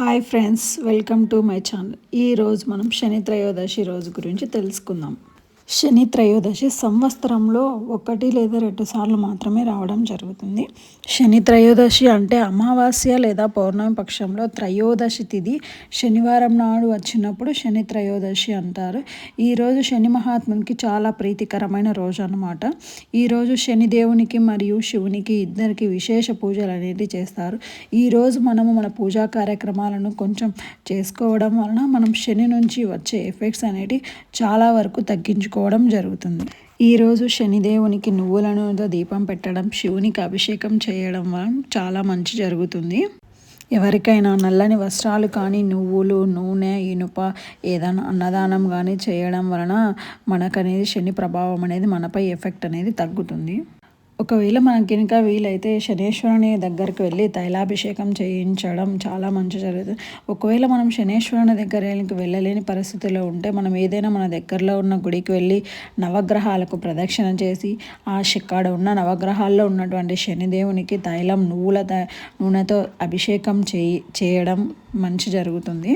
Hi friends welcome to my channel. ఈరోజు మనం శని త్రయోదశి రోజు గురించి తెలుసుకుందాం. శని త్రయోదశి సంవత్సరంలో ఒకటి లేదా రెండు సార్లు మాత్రమే రావడం జరుగుతుంది. శని త్రయోదశి అంటే అమావాస్య లేదా పౌర్ణమి పక్షంలో త్రయోదశి తిథి శనివారం నాడు వచ్చినప్పుడు శని త్రయోదశి అంటారు. ఈరోజు శని మహాత్మునికి చాలా ప్రీతికరమైన రోజు అనమాట ఈరోజు శనిదేవునికి మరియు శివునికి ఇద్దరికి విశేష పూజలు అనేది చేస్తారు. ఈరోజు మనము మన పూజా కార్యక్రమాలను కొంచెం చేసుకోవడం వలన మనం శని నుంచి వచ్చే ఎఫెక్ట్స్ అనేవి చాలా వరకు తగ్గించుకో చేసుకోవడం జరుగుతుంది. ఈరోజు శనిదేవునికి నువ్వులను దీపం పెట్టడం శివునికి అభిషేకం చేయడం వలన చాలా మంచి జరుగుతుంది. ఎవరికైనా నల్లని వస్త్రాలు కానీ నువ్వులు నూనె ఇనుప ఏదైనా అన్నదానం కానీ చేయడం వలన మనకనేది శని ప్రభావం అనేది మనపై ఎఫెక్ట్ అనేది తగ్గుతుంది. ఒకవేళ మనకి కనుక వీలైతే శనేశ్వరుని దగ్గరికి వెళ్ళి తైలాభిషేకం చేయించడం చాలా మంచి జరుగుతుంది. ఒకవేళ మనం శనేశ్వరుని దగ్గరికి వెళ్ళలేని పరిస్థితిలో ఉంటే మనం ఏదైనా మన దగ్గరలో ఉన్న గుడికి వెళ్ళి నవగ్రహాలకు ప్రదక్షిణ చేసి ఆ అక్కడ ఉన్న నవగ్రహాల్లో ఉన్నటువంటి శనిదేవునికి తైలం నువ్వుల నూనెతో అభిషేకం చేయి చేయడం మంచి జరుగుతుంది.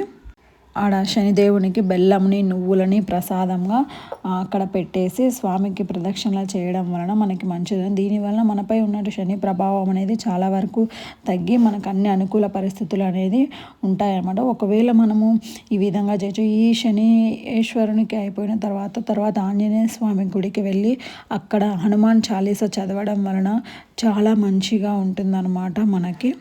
ఆడ శనిదేవునికి బెల్లంని నువ్వులని ప్రసాదంగా అక్కడ పెట్టేసి స్వామికి ప్రదక్షిణలు చేయడం వలన మనకి మంచిది దీనివల్ల మనపై ఉన్న శని ప్రభావం అనేది చాలా వరకు తగ్గి మనకు అన్ని అనుకూల పరిస్థితులు అనేది ఉంటాయన్నమాట. ఒకవేళ మనము ఈ విధంగా చేయొచ్చు. ఈ శనీశ్వరునికి అయిపోయిన తర్వాత తర్వాత ఆంజనేయ స్వామి గుడికి వెళ్ళి అక్కడ హనుమాన్ చాలీస చదవడం వలన చాలా మంచిగా ఉంటుందన్నమాట మనకి.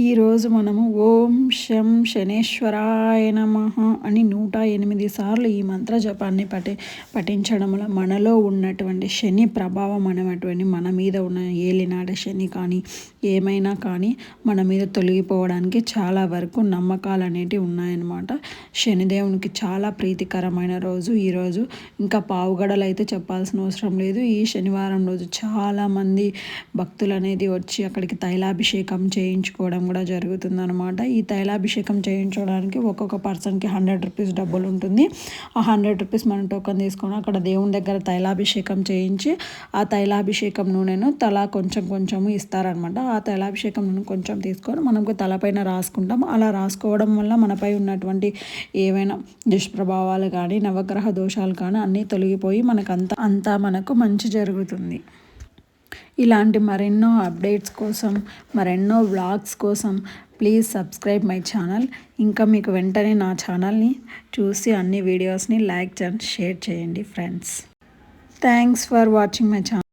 ఈరోజు మనము ఓం శం శనేశ్వరాయ నమ అని నూట ఎనిమిది సార్లు ఈ మంత్ర జపాన్ని పఠి పఠించడంలో మనలో ఉన్నటువంటి శని ప్రభావం అనేటువంటి మన మీద ఉన్న ఏలినాడ శని కానీ ఏమైనా కానీ మన మీద తొలగిపోవడానికి చాలా వరకు నమ్మకాలు అనేటివి ఉన్నాయన్నమాట. శనిదేవునికి చాలా ప్రీతికరమైన రోజు ఈరోజు. ఇంకా పావుగడలు అయితే చెప్పాల్సిన అవసరం లేదు. ఈ శనివారం రోజు చాలామంది భక్తులు అనేది వచ్చి అక్కడికి తైలాభిషేకం చేయించుకోవడం కూడా జరుగుతుంది అనమాట ఈ తైలాభిషేకం చేయించడానికి ఒక్కొక్క పర్సన్కి హండ్రెడ్ రూపీస్ డబ్బులు ఉంటుంది. ఆ హండ్రెడ్ రూపీస్ మనం టోకన్ తీసుకొని అక్కడ దేవుని దగ్గర తైలాభిషేకం చేయించి ఆ తైలాభిషేకం నూనెను తల కొంచెం కొంచెం ఇస్తారనమాట ఆ తైలాభిషేకం నూనె కొంచెం తీసుకొని మనకు తలపైన రాసుకుంటాం అలా రాసుకోవడం వల్ల మనపై ఉన్నటువంటి ఏవైనా దుష్ప్రభావాలు కానీ నవగ్రహ దోషాలు కానీ అన్నీ తొలగిపోయి మనకు అంతా అంతా మనకు మంచి జరుగుతుంది. ఇలాంటి మరెన్నో అప్డేట్స్ కోసం మరెన్నో వ్లాగ్స్ కోసం ప్లీజ్ సబ్స్క్రైబ్ మై ఛానల్. ఇంకా మీకు వెంటనే నా ఛానల్ని చూసి అన్ని వీడియోస్ని లైక్ అండ్ షేర్ చేయండి friends. Thanks for watching my channel